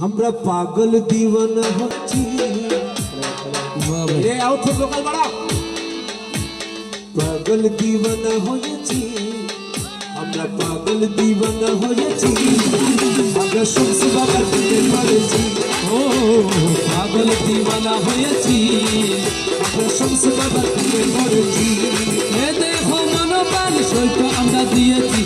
আমরা পাগল দিওয়ানা হচ্ছি রে আউটফুট লোকাল বাড়া পাগল দিওয়ানা হয়েছি আমরা পাগল দিওয়ানা হয়েছি আমরা শুনছি বাবার প্রেমে পড়েছি ও পাগল দিওয়ানা হয়েছি আমরা শুনছি বাবার প্রেমে পড়েছি এ দেখো মনোপ্রাণ সৈক আমরা দিয়েছি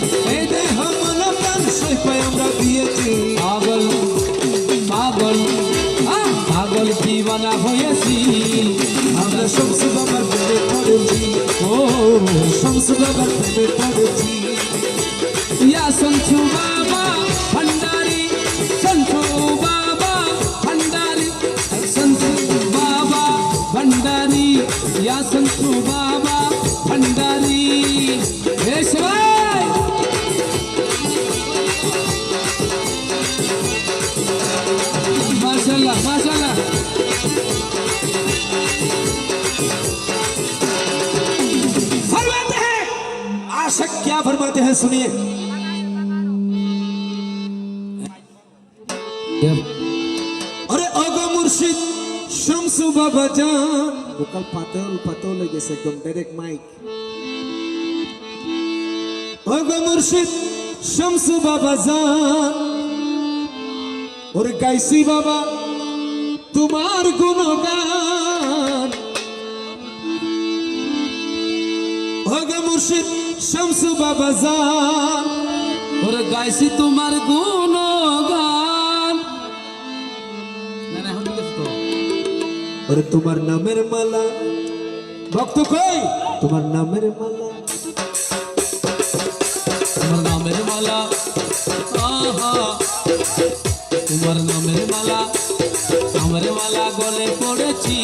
ও শুনছি বাবার প্রেমে পড়েছি ইয়া সঞ্চু বাবা ভণ্ডারি সঞ্চু বাবা ভণ্ডারি সঞ্চু বাবা ভণ্ডারি ইয়া সঞ্চু বাবা ভণ্ডারি হে সবাই মাশাআল্লাহ क्या फरमाते हैं सुनिए अरे अगो मुर्शिद शमसु बाबा जान ভোকাল পাতল পাতল হয়ে গেছে একদম ডাইরেক্ট মাইক অগো মুর্শিদ শমসু বাবা জান ওরে গাইসি বাবা তোমার গুণগান অগো মুর্শিদ শমসু বাবা ওরে গাইছি তোমার গুণগান। না না এখন ঠিক তো ওরে তোমার নামের মালা। ভক্ত কই? তোমার নামের মালা। তোমার নামের মালা আহা। তোমার নামের মালা আমার মালা গলে পড়েছি।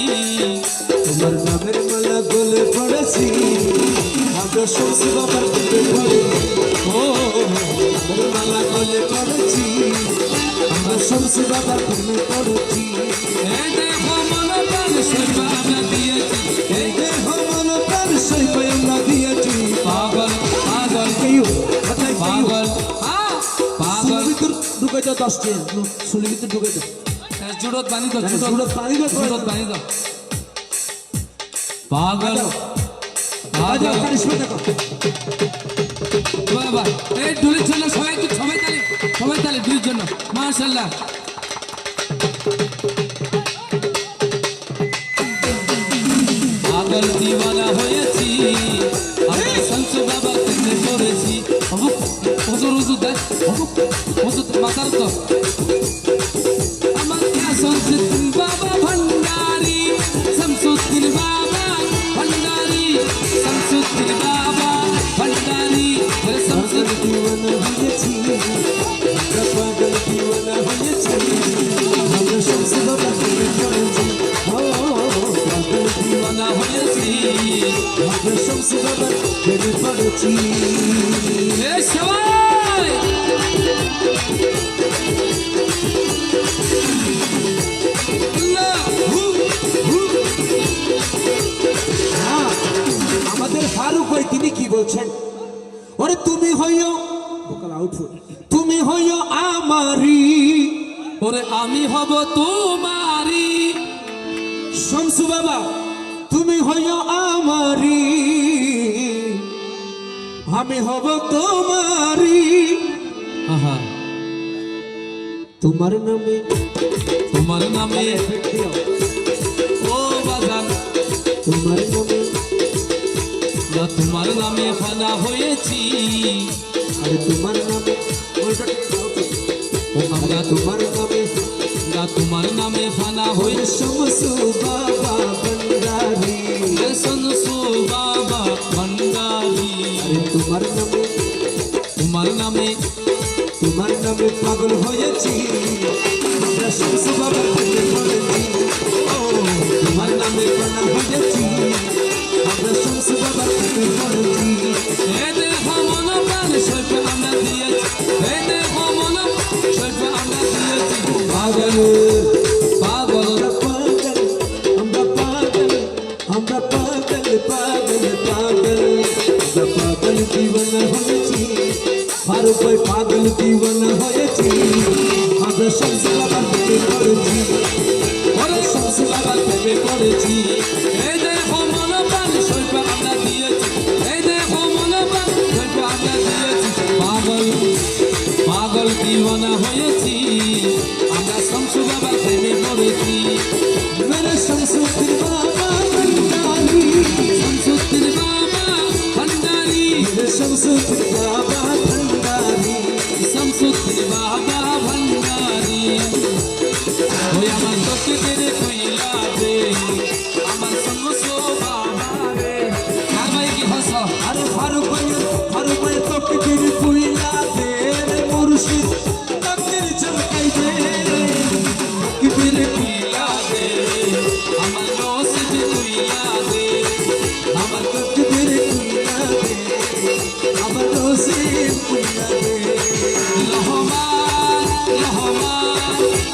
তোমার নামের মালা গলে পড়েছি। শমসু বাবার প্রেমে পড়েছি ও মালা গলে পড়েছি আমরা শমসু বাবার প্রেমে পড়েছি এই দেখো মন প্রাণ সৈব আমরা দিয়েছি এই দেহ মন প্রাণ সৈপাই আমরা দিয়েছি। পাগল পাগল কেউ কেউ। পাগল আহ, পাগল। ভিতর ঢুকে যাও দশটি সুলির ভিতর ঢুকে যাও জুড়ত বানি দাও হ্যাঁ, জুড়ত। বানি দাও, জুড়ত বানি দাও। পাগল। দেখো বাবা, এই ডুলির জন্য সবাই একটু সবাই তালে সবাই তালে ডুলির জন্য। হয়েছি আমি সঞ্চু বাবা হুজুর দেখ হুজুর মাথার তো। দিওয়ানা হয়েছি। আমরা শমসু বাবার প্রেমে পড়েছি আমাদের ফারুক ভাই, তিনি কি বলছেন? ওরে তুমি হইও তুমি হইও আমারি ওরে আমি হব তোমারি শমসু বাবা তুমি হইও আমারি আমি হব তোমারি। আহা। তোমার নামে তোমার নামে ও বাজান। তোমার নামে। না তোমার নামে ফানা হয়েছি। আরে তোমার নামে। আমরা তোমার নামে। না তোমার নামে ফানা ওই হয়েছি শমসু বাবা নামে পাগল হয়েছি শমসু বাবার প্রেমে পড়েছি ও তোমার নামে পাগল হয়েছি প্রেমে পাগল জীবন হয়েছি। হবে শামসুল আমার প্রেমে করেছি পরে শামসুল করেছি এই